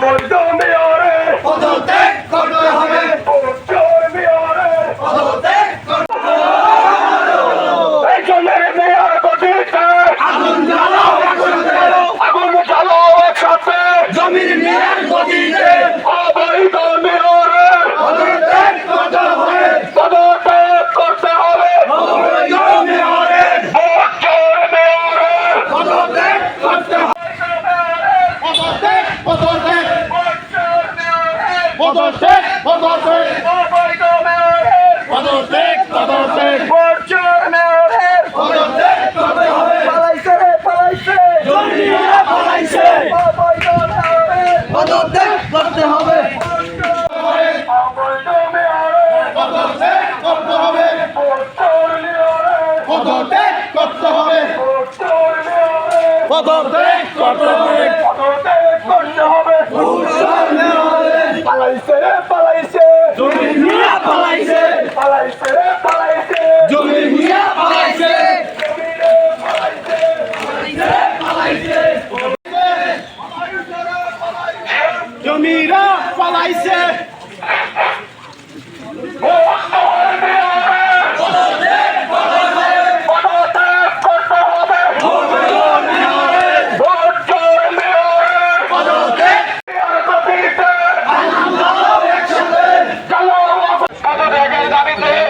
অবৈধ পদত্যাগ পদত্যাগ। অবৈধ মেয়রের পদত্যাগ পদত্যাগ। বর্জ্যর মেয়রের পদত্যাগ করতে হবে পালাইছে পালাইছে। জঙ্গিরা পালাইছে। অবৈধ মেয়রের। পদত্যাগ করতে হবে। অবৈধ মেয়রের। পদত্যাগ করতে হবে। মেয়রের। পদত্যাগ করতে হবে। পদত্যাগ করতে হবে পদত্যাগ করতে হবে পালাইছে। রে পালাইছে। জঙ্গিরা পালাইছে। পালাইছে। রে পালাইছে। পালাইছে জমিরে পালাইছে। জমিরা পালাইছে পদত্যাগ করতে হবে বর্জ্যর মেয়রের পদত্যাগ পদত্যাগের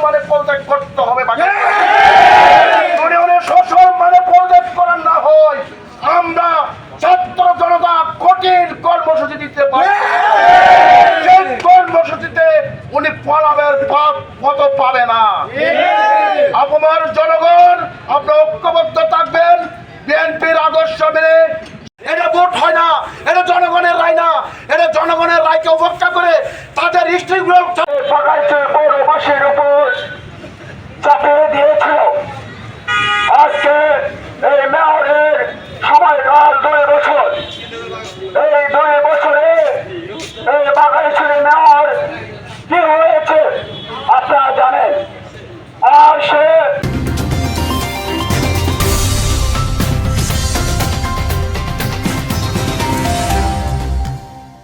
সসম্মানে পদত্যাগ করতে হবে মনে মনে সসম্মানে পদত্যাগ করা না হয় আমরা ছাত্র জনতা কঠিন কর্মসূচি দিতে পারি। কর্মসূচিতে উনি ফলাবের পথ পথ পাবে না। আপনার জনগণ আপনি ঐক্যবদ্ধ থাকবেন বিএনপির আদর্শ মেনে